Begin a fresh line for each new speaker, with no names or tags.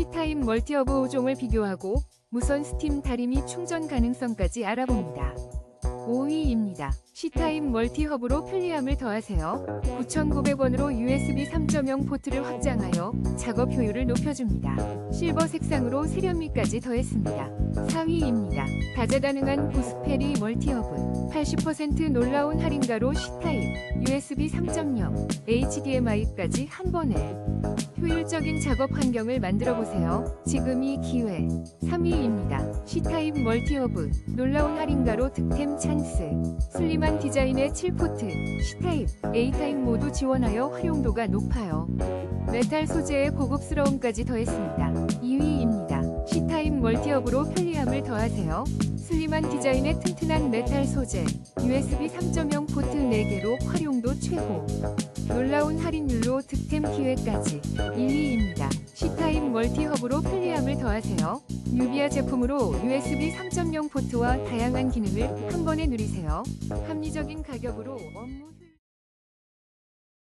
C타입 멀티허브 5종을 비교하고 무선 스팀 다리미 충전 가능성까지 알아봅니다. 5위입니다. C타입 멀티허브로 편리함을 더하세요. 9,900원으로 USB 3.0 포트를 확장하여 작업 효율을 높여줍니다. 실버 색상으로 세련미까지 더했습니다. 4위입니다. 다재다능한 보스페리 멀티허브 80% 놀라운 할인가로 C타입 USB 3.0 HDMI까지 한 번에 효율적인 작업 환경을 만들어 보세요. 지금이 기회. 3위입니다. C타입 멀티허브 놀라운 할인가로 득템 찬스. 슬림한 디자인의 7포트 C타입, A타입 모두 지원하여 활용도가 높아요. 메탈 소재의 고급스러움까지 더했습니다. 2위입니다. C타입 멀티허브로 편리함을 더하세요. 슬림한 디자인의 튼튼한 메탈 소재, USB 3.0 포트 4개로 활용도 최고. 놀라운 할인율로 득템 기회까지 1위입니다. C타입 멀티허브로 편리함을 더하세요. 뉴비아 제품으로 USB 3.0 포트와 다양한 기능을 한 번에 누리세요. 합리적인 가격으로 업무 효율